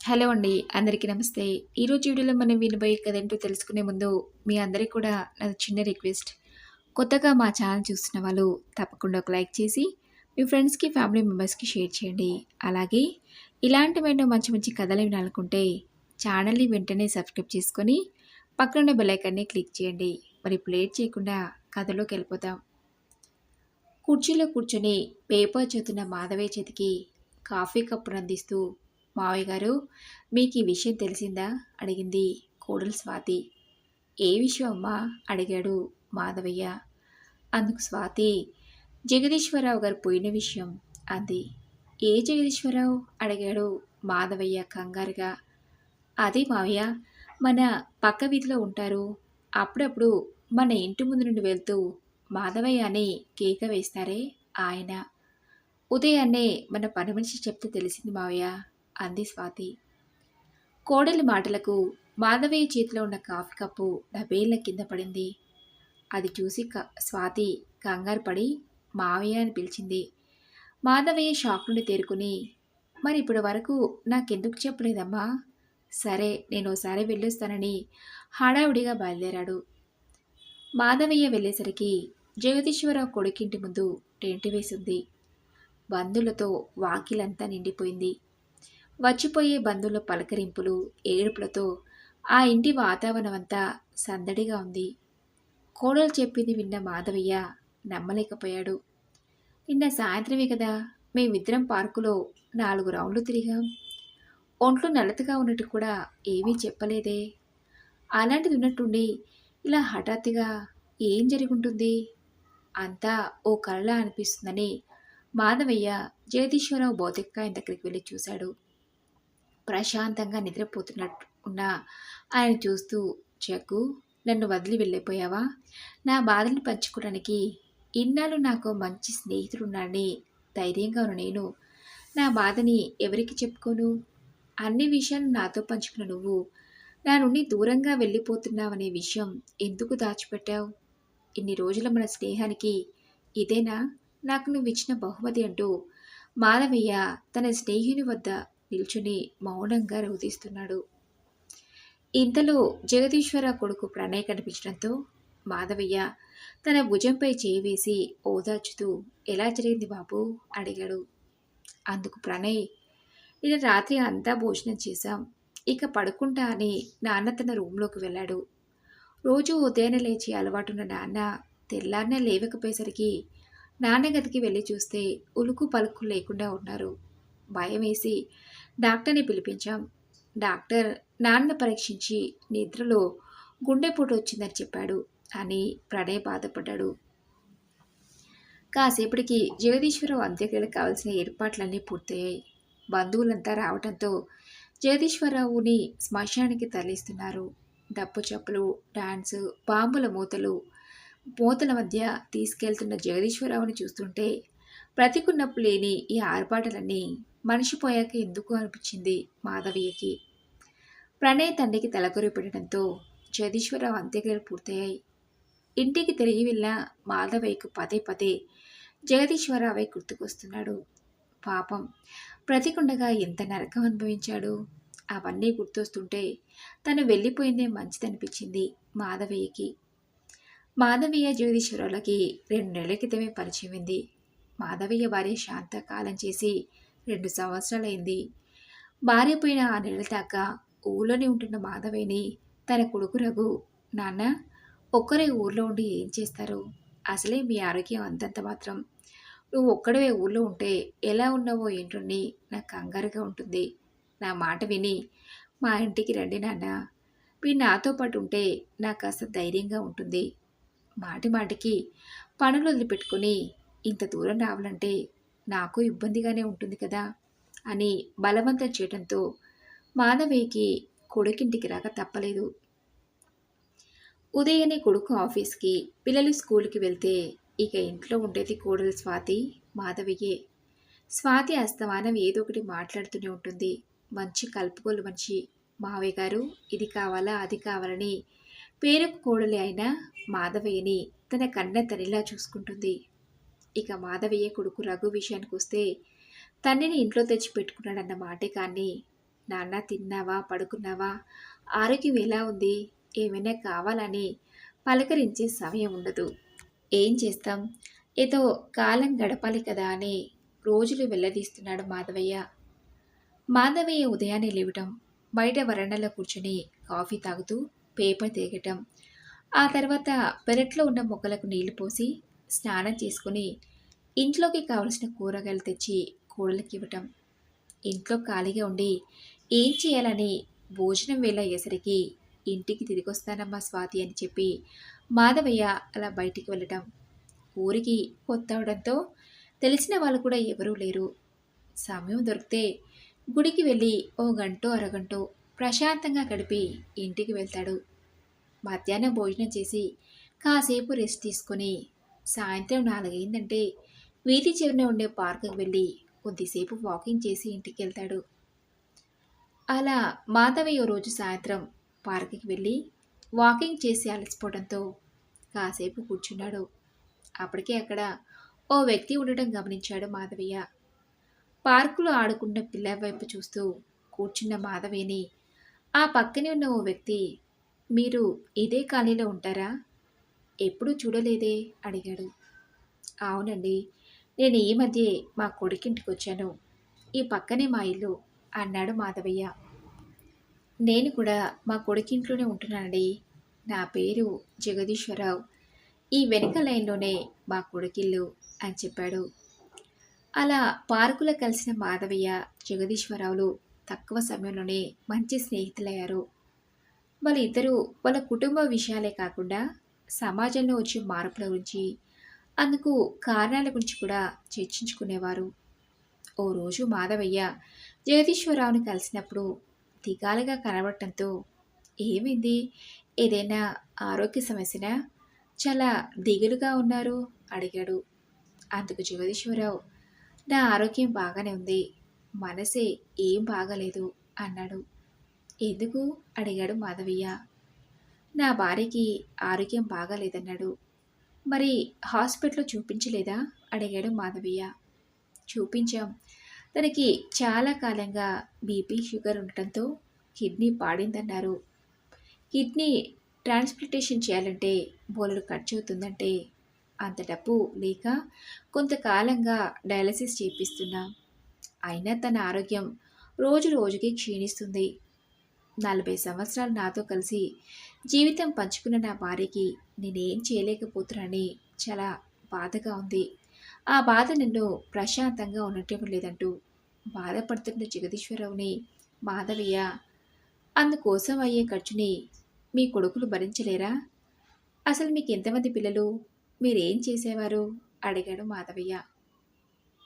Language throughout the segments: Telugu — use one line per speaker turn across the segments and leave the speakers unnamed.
హలో అండి. అందరికీ నమస్తే. ఈరోజు వీడియోలో మనం వినబోయే కదేంటో తెలుసుకునే ముందు మీ అందరికీ కూడా నాది చిన్న రిక్వెస్ట్. కొత్తగా మా ఛానల్ చూస్తున్న వాళ్ళు తప్పకుండా ఒక లైక్ చేసి మీ ఫ్రెండ్స్‌కి, ఫ్యామిలీ మెంబర్స్‌కి షేర్ చేయండి. అలాగే ఇలాంటివేంటో మంచి మంచి కథలు వినాలనుకుంటే ఛానల్‌ని వెంటనే సబ్స్క్రైబ్ చేసుకొని పక్కనున్న బెల్లైకాన్ని క్లిక్ చేయండి. మరి ప్లేట్ చేయకుండా కథలోకి వెళ్ళిపోతాం కుర్చీలో కూర్చొని పేపర్ చదువుతున్న మాధవయ్య చేతికి కాఫీ కప్పును అందిస్తూ మావయ్య గారు మీకు ఈ విషయం తెలిసిందా? అడిగింది కోడలు స్వాతి. ఏ విషయం అమ్మా? అడిగాడు మాధవయ్య. అందుకు స్వాతి జగదీశ్వరరావు గారు పోయిన విషయం అంది. ఏ జగదీశ్వరరావు? అడిగాడు మాధవయ్య కంగారుగా. అదే మావయ్య మన పక్క వీధిలో ఉంటారు. అప్పుడప్పుడు మన ఇంటి ముందు నుండి వెళ్తూ మాధవయ్య అని కేక వేస్తారే ఆయన. ఉదయాన్నే మన పని మనిషి చెప్తే తెలిసింది మావయ్య. అంది స్వాతి. కోడలి మాటలకు మాధవయ్య చేతిలో ఉన్న కాఫీ కప్పు డబేళ్ళ కింద పడింది. అది చూసి క స్వాతి కంగారు పడి మావయ్య అని పిలిచింది. మాధవయ్య షాక్ నుండి తేరుకుని మరి ఇప్పటి వరకు నాకెందుకు చెప్పలేదమ్మా? సరే నేను ఒకసారి వెళ్ళొస్తానని హడావుడిగా బయలుదేరాడు. మాధవయ్య వెళ్ళేసరికి జగదీశ్వరరావు కొడుకింటి ముందు టెంట్ వేసింది. బంధువులతో వాకిలంతా నిండిపోయింది. వచ్చిపోయే బంధువుల పలకరింపులు ఏడుపులతో ఆ ఇంటి వాతావరణం అంతా సందడిగా ఉంది. కోడలు చెప్పింది విన్న మాధవయ్య నమ్మలేకపోయాడు. నిన్న సాయంత్రమే కదా మేమిద్దరం పార్కులో నాలుగు రౌండ్లు తిరిగాం. ఒంట్లో నలతగా ఉన్నట్టు కూడా ఏమీ చెప్పలేదే. అలాంటిది ఉన్నట్టుండి ఇలా హఠాత్తుగా ఏం జరుగుంటుంది? అంతా ఓ కళ్ళ అనిపిస్తుందని మాధవయ్య జగదీశ్వరరావు భౌతికాయం దగ్గరికి వెళ్ళి చూశాడు. ప్రశాంతంగా నిద్రపోతున్నట్టు ఉన్న. ఆయన చూస్తూ చెక్కు నన్ను వదిలి వెళ్ళిపోయావా? నా బాధని పంచుకోవడానికి ఇన్నాళ్ళు నాకు మంచి స్నేహితుడున్నాడని ధైర్యంగా ఉన్న నేను. నా బాధని ఎవరికి చెప్పుకోను? అన్ని విషయాలు నాతో పంచుకున్న నువ్వు. నా నుండి దూరంగా వెళ్ళిపోతున్నావనే విషయం ఎందుకు దాచిపెట్టావు? ఇన్ని రోజుల మన స్నేహానికి ఇదేనా? నాకు నువ్వు ఇచ్చిన బహుమతి అంటూ మాధవయ్య తన స్నేహితుని వద్ద నిల్చుని మౌనంగా రోధిస్తున్నాడు. ఇంతలో జగదీశ్వర కొడుకు ప్రణయ్ కనిపించడంతో మాధవయ్య తన భుజంపై చేయి వేసి ఓదార్చుతూ ఎలా జరిగింది బాబు? అడిగాడు. అందుకు ప్రణయ్ నిన్న రాత్రి అంతా భోజనం చేశాం. ఇక పడుకుంటా అని నాన్న తన రూమ్లోకి వెళ్ళాడు. రోజు ఉదయాన్నే లేచి అలవాటున్న నాన్న తెల్లారినే లేవకపోయేసరికి నాన్న గదికి వెళ్ళి చూస్తే ఉలుకు పలుకు లేకుండా ఉన్నారు. భయం వేసి డాక్టర్ని పిలిపించాం. డాక్టర్ నాన్న పరీక్షించి నిద్రలో గుండెపోటు వచ్చిందని చెప్పాడు అని ప్రణయ్ బాధపడ్డాడు. కాసేపటికి జగదీశ్వరరావు అంత్యక్రియలకు కావాల్సిన ఏర్పాట్లన్నీ పూర్తయ్యాయి. బంధువులంతా రావడంతో జగదీశ్వరరావుని శ్మశానికి తరలిస్తున్నారు. డప్పు చప్పులు డాన్స్ బాంబుల మూతలు మూతల మధ్య తీసుకెళ్తున్న జగదీశ్వరరావుని చూస్తుంటే బ్రతికున్నప్పు లేని ఈ ఆర్పాటలన్నీ మనిషి పోయాక ఎందుకు అనిపించింది మాధవయ్యకి? ప్రణయ్ తండ్రికి తలకొరి పెట్టడంతో జగదీశ్వరరావు అంత్యక్రియలు పూర్తయ్యాయి. ఇంటికి తిరిగి వెళ్ళిన మాధవయ్యకు పదే పదే జగదీశ్వరరావే గుర్తుకొస్తున్నాడు. పాపం బ్రతికుండగా ఎంత నరకం అనుభవించాడు. అవన్నీ గుర్తొస్తుంటే తను వెళ్ళిపోయిందే మంచిదనిపించింది మాధవయ్యకి. మాధవయ్య జగదీశ్వరరావులకి రెండు నెలల క్రితమే పరిచయమైంది మాధవయ్య భార్య శాంత కాలం చేసి రెండు సంవత్సరాలైంది. భార్య పోయిన ఆ నెల దాకా ఊళ్ళోనే ఉంటున్న మాధవేని తన కొడుకు రఘు నాన్న ఒక్కరే ఊర్లో ఉండి ఏం చేస్తారు? అసలే మీ ఆరోగ్యం అంతంత మాత్రం. నువ్వు ఒక్కడవే ఊళ్ళో ఉంటే ఎలా ఉన్నావో ఏంటోని నాకు కంగారుగా ఉంటుంది. నా మాట విని మా ఇంటికి రండి నాన్న. మీరు నాతో పాటు ఉంటే నాకు కాస్త ధైర్యంగా ఉంటుంది. మాటి మాటికి పనులు వదిలిపెట్టుకుని ఇంత దూరం రావాలంటే నాకు ఇబ్బందిగానే ఉంటుంది కదా అని బలవంతం చేయడంతో మాధవయ్యకి కొడుకింటికి రాక తప్పలేదు. ఉదయనే కొడుకు ఆఫీస్కి పిల్లలు స్కూల్కి వెళ్తే ఇక ఇంట్లో ఉండేది కోడలు స్వాతి మాధవయ్యే. స్వాతి అస్తమానం ఏదో ఒకటి మాట్లాడుతూనే ఉంటుంది. మంచి కలుపుకోలు మనిషి మావయ్య గారు ఇది కావాలా అది కావాలని పేరుకు కోడలి అయిన మాధవయ్యని తన కన్న తనిలా చూసుకుంటుంది. ఇక మాధవయ్య కొడుకు రఘు విషయానికి వస్తే తండ్రిని ఇంట్లో తెచ్చి పెట్టుకున్నాడన్న మాటే కానీ నాన్న తిన్నావా? పడుకున్నావా? ఆరోగ్యం ఎలా ఉంది? ఏమైనా కావాలని పలకరించే సమయం ఉండదు. ఏం చేస్తాం? ఏదో కాలం గడపాలి కదా అని రోజులు వెళ్ళదీస్తున్నాడు మాధవయ్య. మాధవయ్య ఉదయాన్నే లేవటం బయట వరండాలో కూర్చొని కాఫీ తాగుతూ పేపర్ తీగటం ఆ తర్వాత పెరట్లో ఉన్న మొక్కలకు నీళ్ళు పోసి స్నానం చేసుకుని ఇంట్లోకి కావలసిన కూరగాయలు తెచ్చి కోడలికి ఇవ్వటం. ఇంట్లో ఖాళీగా ఉండి ఏం చేయాలని భోజనం వేళ అయ్యేసరికి ఇంటికి తిరిగి వస్తానమ్మా స్వాతి అని చెప్పి మాధవయ్య అలా బయటికి వెళ్ళటం. ఊరికి కొత్త అవడంతో తెలిసిన వాళ్ళు కూడా ఎవరూ లేరు. సమయం దొరికితే గుడికి వెళ్ళి ఓ గంటో అరగంటో ప్రశాంతంగా గడిపి ఇంటికి వెళ్తాడు. మధ్యాహ్నం భోజనం చేసి కాసేపు రెస్ట్ తీసుకొని సాయంత్రం నాలుగైందంటే వీధి చివరన ఉండే పార్కుకి వెళ్ళి కొద్దిసేపు వాకింగ్ చేసి ఇంటికి వెళ్తాడు అలా మాధవయ్య రోజు సాయంత్రం పార్కుకి వెళ్ళి వాకింగ్ చేసి అలసిపోవడంతో కాసేపు కూర్చున్నాడు. అప్పటికే అక్కడ ఓ వ్యక్తి ఉండడం గమనించాడు మాధవయ్య. పార్కులో ఆడుకున్న పిల్ల వైపు చూస్తూ కూర్చున్న మాధవిని ఆ పక్కనే ఉన్న ఓ వ్యక్తి మీరు ఇదే ఖాళీలో ఉంటారా? ఎప్పుడూ చూడలేదే? అడిగాడు. అవునండి. నేను ఈ మధ్య మా కొడుకింటికి వచ్చాను ఈ పక్కనే మా ఇల్లు అన్నాడు మాధవయ్య. నేను కూడా మా కొడుకింట్లోనే ఉంటున్నానండి. నా పేరు జగదీశ్వరరావు. ఈ వెనుక లైన్లోనే మా కొడుకిల్లు అని చెప్పాడు. అలా పార్కులో కలిసిన మాధవయ్య జగదీశ్వరరావులు తక్కువ సమయంలోనే మంచి స్నేహితులయ్యారు. వాళ్ళిద్దరూ వాళ్ళ కుటుంబ విషయాలే కాకుండా సమాజంలో వచ్చే మార్పుల గురించి అందుకు కారణాల గురించి కూడా చర్చించుకునేవారు. ఓ రోజు మాధవయ్య జగదీశ్వరరావుని కలిసినప్పుడు దిగాలుగా కనబడటంతో ఏమైంది? ఏదైనా ఆరోగ్య సమస్యనా? చాలా దిగులుగా ఉన్నారు? అడిగాడు. అందుకు జగదీశ్వరరావు నా ఆరోగ్యం బాగానే ఉంది. మనసే ఏం బాగలేదు అన్నాడు. ఎందుకు? అడిగాడు మాధవయ్య. నా భార్యకి ఆరోగ్యం బాగాలేదన్నాడు. మరి హాస్పిటల్లో చూపించలేదా? అడిగాడు మాధవయ్య. చూపించాం. తనకి చాలా కాలంగా బీపీ షుగర్ ఉండటంతో కిడ్నీ పాడిందన్నారు. కిడ్నీ ట్రాన్స్ప్లాంటేషన్ చేయాలంటే బోలెడు ఖర్చు అవుతుందంటే అంత డబ్బు లేక కొంతకాలంగా డయాలసిస్ చేపిస్తున్నా. అయినా తన ఆరోగ్యం రోజు రోజుకి క్షీణిస్తుంది. నలభై సంవత్సరాలు నాతో కలిసి జీవితం పంచుకున్న నా భార్యకి నేనేం చేయలేకపోతున్నానని చాలా బాధగా ఉంది. ఆ బాధ నన్ను ప్రశాంతంగా ఉండటం లేదంటూ బాధపడుతున్న జగదీశ్వరరావుని మాధవయ్య అందుకోసం అయ్యే ఖర్చుని మీ కొడుకులు భరించలేరా? అసలు మీకు ఎంతమంది పిల్లలు? మీరేం చేసేవారు? అడిగాడు మాధవయ్య.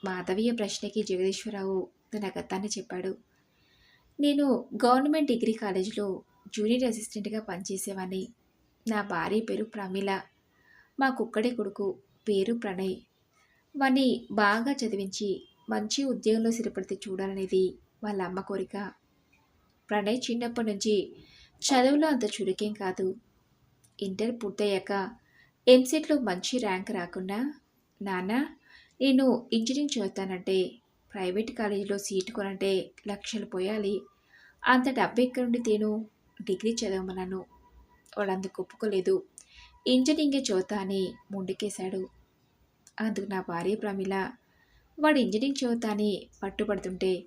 మాధవయ్య ప్రశ్నకి జగదీశ్వరరావు తన గతాన్ని చెప్పాడు. నేను గవర్నమెంట్ డిగ్రీ కాలేజీలో జూనియర్ అసిస్టెంట్గా పనిచేసేవాడిని నా భార్య పేరు ప్రమీల. మా కుక్కడి కొడుకు పేరు ప్రణయ్. వాణ్ణి బాగా చదివించి మంచి ఉద్యోగంలో స్థిరపడితే చూడాలనేది వాళ్ళ అమ్మ కోరిక. ప్రణయ్ చిన్నప్పటి నుంచి చదువులో అంత చురుకేం కాదు. ఇంటర్ పూర్తయ్యాక ఎంసెట్లో మంచి ర్యాంక్ రాకుండా నాన్న నేను ఇంజనీరింగ్ చదువుతానంటే ప్రైవేట్ కాలేజీలో సీటు కొనంటే లక్షలు పోయాలి. అంత డబ్బు ఎక్కడి నుండి తేను? డిగ్రీ చదవమన్నాను. వాడు అందుకు ఒప్పుకోలేదు. ఇంజనీరింగే చదువుతా అని ముందుకేశాడు అందుకు నా భార్య ప్రమిళ వాడు ఇంజనీరింగ్ చదువుతా అని పట్టుబడుతుంటే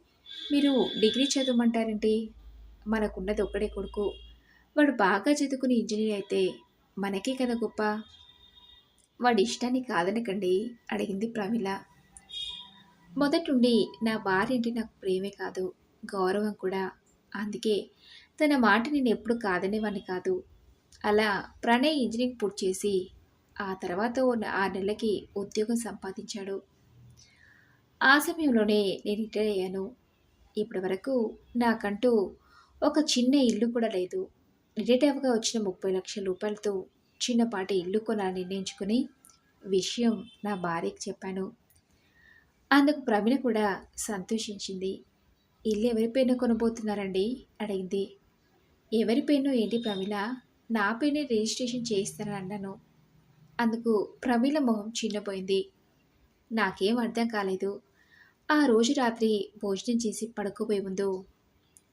మీరు డిగ్రీ చదవమంటారేంటి? మనకున్నది ఒక్కడే కొడుకు. వాడు బాగా చదువుకుని ఇంజనీర్ అయితే మనకే కదా గొప్ప. వాడి ఇష్టాన్ని కాదనకండి అడిగింది ప్రమిళ మొదటుండి నా భార్య అంటే నాకు ప్రేమే కాదు గౌరవం కూడా. అందుకే తన మాట నేను ఎప్పుడు కాదనేవాడిని కాదు. అలా ప్రణయ్ ఇంజనీరింగ్ పూర్తి చేసి ఆ తర్వాత ఆ ఆరు నెలలకి ఉద్యోగం సంపాదించాడు. ఆ సమయంలోనే నేను రిటైర్ అయ్యాను. ఇప్పటి వరకు నాకంటూ ఒక చిన్న ఇల్లు కూడా లేదు. రిలేటివ్గా వచ్చిన ముప్పై లక్షల రూపాయలతో చిన్నపాటి ఇల్లు కొనాలని నిర్ణయించుకుని విషయం నా భార్యకి చెప్పాను. అందుకు ప్రవీణ కూడా సంతోషించింది. ఇల్లు ఎవరి పేరున కొనబోతున్నారండి? అడిగింది. ఎవరి పేరునో ఏంటి ప్రమిళ నా పేరునే రిజిస్ట్రేషన్ చేయిస్తానని అన్నాను. అందుకు ప్రమిళ మొహం చిన్నపోయింది. నాకేం అర్థం కాలేదు. ఆ రోజు రాత్రి భోజనం చేసి పడుకోబోయే ముందు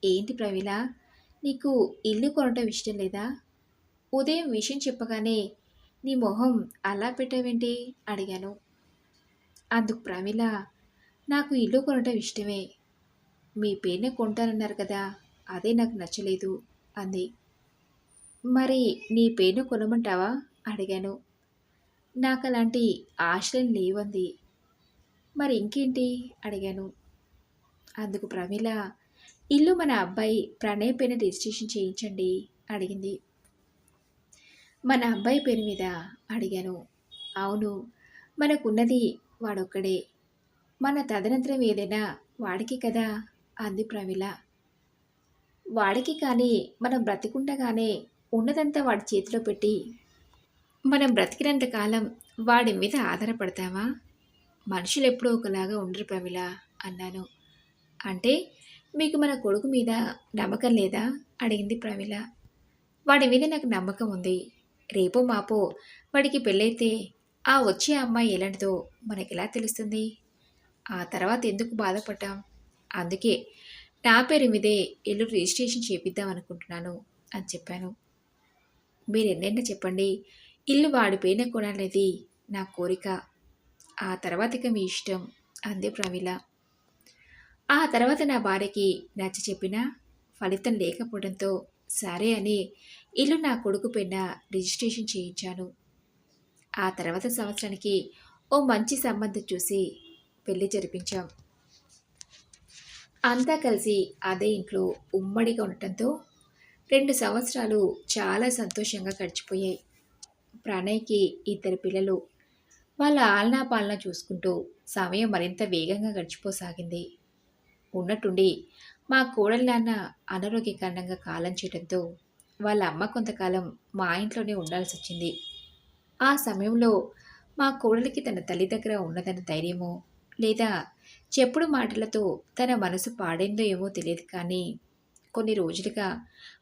ఏంటి ప్రమిళ నీకు ఇల్లు కొనటం ఇష్టం లేదా? ఉదయం విషయం చెప్పగానే నీ మొహం అలా పెట్టావేంటి? అడిగాను. అందుకు ప్రమిళ నాకు ఇల్లు కొనటం ఇష్టమే. మీ పేరునే కొంటానన్నారు కదా అదే నాకు నచ్చలేదు అంది. మరి నీ పేరును కొనమంటావా? అడిగాను. నాకు అలాంటి ఆశలు లేవంది మరి ఇంకేంటి? అడిగాను. అందుకు ప్రమీల ఇల్లు మన అబ్బాయి ప్రణయ్ పేరు రిజిస్ట్రేషన్ చేయించండి అడిగింది. మన అబ్బాయి పేరు మీద అడిగాను. అవును మనకున్నది వాడొక్కడే. మన తదనంతరం ఏదైనా వాడికి కదా? అంది ప్రమిళ వాడికి కానీ మనం బ్రతికుండగానే ఉన్నదంతా వాడి చేతిలో పెట్టి మనం బ్రతికినంత కాలం వాడి మీద ఆధారపడతామా మనుషులు ఎప్పుడూ ఒకలాగా ఉండరు ప్రమిళ అన్నాను. అంటే మీకు మన కొడుకు మీద నమ్మకం లేదా? అడిగింది ప్రమిళ వాడి మీద నాకు నమ్మకం ఉంది. రేపో మాపో వాడికి పెళ్ళైతే ఆ వచ్చే అమ్మాయి ఎలాంటిదో మనకెలా తెలుస్తుంది? ఆ తర్వాత ఎందుకు బాధపడ్డాం? అందుకే నా పేరు మీదే ఇల్లు రిజిస్ట్రేషన్ చేపిద్దాం అనుకుంటున్నాను అని చెప్పాను. మీరు ఎన్నైనా చెప్పండి. ఇల్లు వాడి వాడిపోయిన కొనాలనేది నా కోరిక. ఆ తర్వాత ఇక మీ ఇష్టం అంది ప్రమీల. ఆ తర్వాత నా భార్యకి నచ్చ చెప్పినా ఫలితం లేకపోవడంతో సరే అని ఇల్లు నా కొడుకు పెన్న రిజిస్ట్రేషన్ చేయించాను. ఆ తర్వాత సంవత్సరానికి ఓ మంచి సంబంధం చూసి పెళ్ళి జరిపించాం. అంతా కలిసి అదే ఇంట్లో ఉమ్మడిగా ఉండటంతో రెండు సంవత్సరాలు చాలా సంతోషంగా గడిచిపోయాయి. ప్రణయ్కి ఇద్దరు పిల్లలు. వాళ్ళ ఆలనా పాలన చూసుకుంటూ సమయం మరింత వేగంగా గడిచిపోసాగింది. ఉన్నట్టుండి మా కోడలి నాన్న అనారోగ్య కారణంగా కాలం చేయడంతో వాళ్ళ అమ్మ కొంతకాలం మా ఇంట్లోనే ఉండాల్సి వచ్చింది ఆ సమయంలో మా కోడలికి తన తల్లి దగ్గర ఉన్నదన్న ధైర్యమో లేదా చెప్పుడు మాటలతో తన మనసు పాడైందో ఏమో తెలియదు కానీ కొన్ని రోజులుగా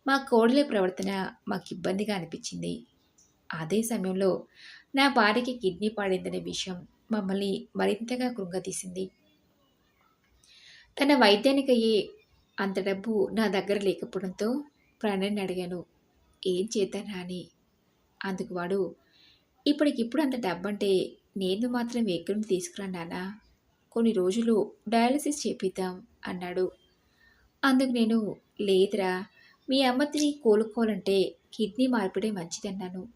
మా కోడలి ప్రవర్తన మాకు ఇబ్బందిగా అనిపించింది. అదే సమయంలో నా భార్యకి కిడ్నీ పాడిందనే విషయం మమ్మల్ని మరింతగా కృంగతీసింది. తన వైద్యానికి అయ్యే అంత డబ్బు నా దగ్గర లేకపోవడంతో ప్రాణాన్ని అడిగాను. ఏం చేద్దానా అని అందుకు వాడు ఇప్పటికిప్పుడు అంత డబ్బంటే నేను మాత్రం ఎక్కడి నుంచి తీసుకురానా కొన్ని రోజులు డయాలసిస్ చేపిద్దాం అన్నాడు. అందుకు నేను లేదురా మీ అమ్మతిని కోలుకోవాలంటే కిడ్నీ మార్పిడే మంచిదన్నాను.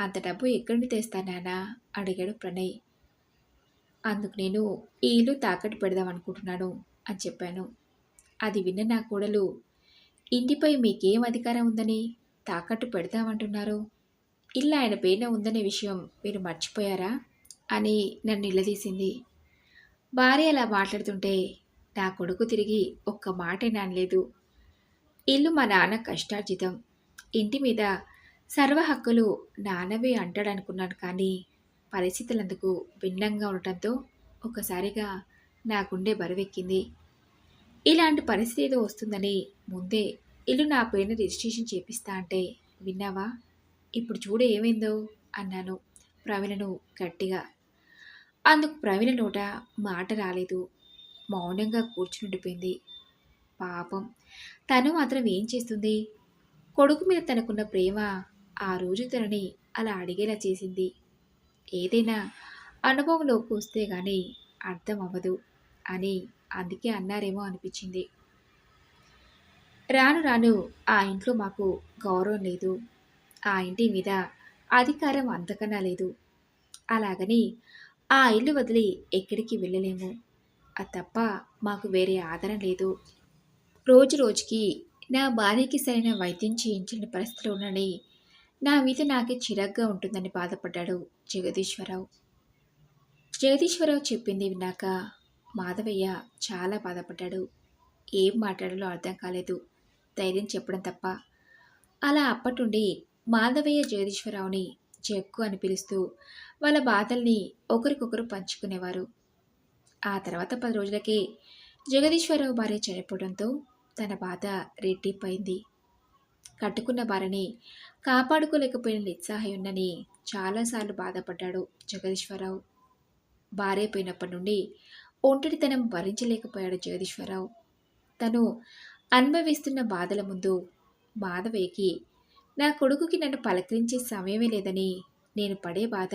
అంత డబ్బు ఎక్కడి నుంచి తెస్తానా అడిగాడు ప్రణయ్. అందుకు నేను ఈ ఇల్లు తాకట్టు పెడదాం అనుకుంటున్నాను అని చెప్పాను. అది విన్న నా కోడలు ఇంటిపై మీకేం అధికారం ఉందని తాకట్టు పెడతామంటున్నారు ఇల్లు ఆయన పేరున ఉందనే విషయం మీరు మర్చిపోయారా? అని నన్ను నిలదీసింది. భార్య అలా మాట్లాడుతుంటే నా కొడుకు తిరిగి ఒక్క మాట నానలేదు. ఇల్లు మా నాన్న కష్టార్జితం. ఇంటి మీద సర్వ హక్కులు నాన్నవే అంటాడనుకున్నాను కానీ పరిస్థితులందుకు భిన్నంగా ఉండటంతో ఒకసారిగా నా గుండె బరువెక్కింది. ఇలాంటి పరిస్థితి ఏదో వస్తుందని ముందే ఇల్లు నా పేరున రిజిస్ట్రేషన్ చేపిస్తా అంటే విన్నావా? ఇప్పుడు చూడు ఏమైందో అన్నాను ప్రవీణను గట్టిగా. అందుకు ప్రవీణ నోట మాట రాలేదు. మౌనంగా కూర్చుండిపోయింది పాపం. తను మాత్రం ఏం చేస్తుంది? కొడుకు మీద తనకున్న ప్రేమ ఆ రోజు తనని అలా అడిగేలా చేసింది. ఏదైనా అనుభవంలోకి వస్తే కానీ అర్థం అవ్వదు అని అందుకే అన్నారేమో అనిపించింది. రాను రాను ఆ ఇంట్లో మాకు గౌరవం లేదు. ఆ ఇంటి మీద అధికారం అంతకన్నా లేదు. అలాగని ఆ ఇల్లు వదిలి ఎక్కడికి వెళ్ళలేము. అది తప్ప మాకు వేరే ఆధారం లేదు. రోజు రోజుకి నా భార్యకి సరైన వైద్యం చేయించిన పరిస్థితిలో ఉన్నని నా మీద నాకే చిరాగ్గా ఉంటుందని బాధపడ్డాడు జగదీశ్వరరావు. జగదీశ్వరరావు చెప్పింది విన్నాక మాధవయ్య చాలా బాధపడ్డాడు. ఏం మాట్లాడాలో అర్థం కాలేదు. ధైర్యం చెప్పడం తప్ప. అలా అప్పటి నుండి మాధవయ్య జగదీశ్వరరావుని జగ్గు అని పిలుస్తూ వాళ్ళ బాధల్ని ఒకరికొకరు పంచుకునేవారు. ఆ తర్వాత పది రోజులకే జగదీశ్వరరావు భార్య చనిపోవడంతో తన బాధ రెట్టింపైంది. కట్టుకున్న భార్యని కాపాడుకోలేకపోయిన నిస్సహాయున్నని చాలాసార్లు బాధపడ్డాడు జగదీశ్వరరావు. భార్య పోయినప్పటి నుండి ఒంటరితనం భరించలేకపోయాడు జగదీశ్వరరావు. తను అనుభవిస్తున్న బాధల ముందు మాధవయ్యకి నా కొడుకుకి నన్ను పలకరించే సమయమే లేదని నేను పడే బాధ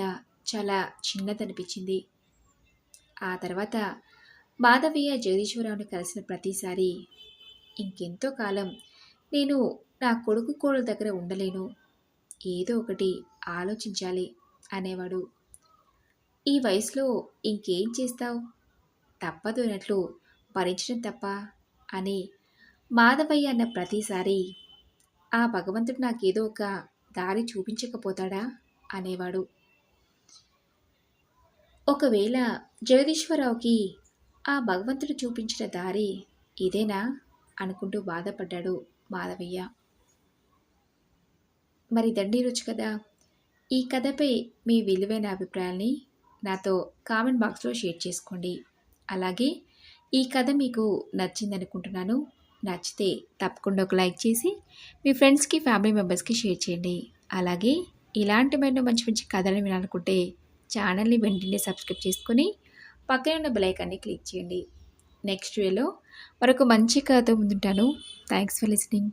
చాలా చిన్నదనిపించింది. ఆ తర్వాత మాధవయ్య జగదీశ్వరరావుని కలిసిన ప్రతిసారి ఇంకెంతో కాలం నేను నా కొడుకు కోడల దగ్గర ఉండలేను. ఏదో ఒకటి ఆలోచించాలి అనేవాడు. ఈ వయసులో ఇంకేం చేస్తావు? తప్పదు అన్నట్లు భరించడం తప్ప అని మాధవయ్య అన్న ప్రతిసారి ఆ భగవంతుడు నాకేదో ఒక దారి చూపించకపోతాడా? అనేవాడు. ఒకవేళ జగదీశ్వరరావుకి ఆ భగవంతుడు చూపించిన దారి ఇదేనా? అనుకుంటూ బాధపడ్డాడు మాధవయ్య. మరి దండి రుచి కదా ఈ కథపై మీ విలువైన అభిప్రాయాల్ని నాతో కామెంట్ బాక్స్లో షేర్ చేసుకోండి. అలాగే ఈ కథ మీకు నచ్చిందనుకుంటున్నాను. నచ్చితే తప్పకుండా ఒక లైక్ చేసి మీ ఫ్రెండ్స్కి ఫ్యామిలీ మెంబర్స్కి షేర్ చేయండి. అలాగే ఇలాంటి మరిన్ని మంచి మంచి కథలు వినాలనుకుంటే ఛానల్ని వెంటనే సబ్స్క్రైబ్ చేసుకొని పక్కనే ఉన్న బెలైకాన్ని క్లిక్ చేయండి. నెక్స్ట్ వేలో మరొక మంచి కథతో ముందుంటాను. Thanks for listening.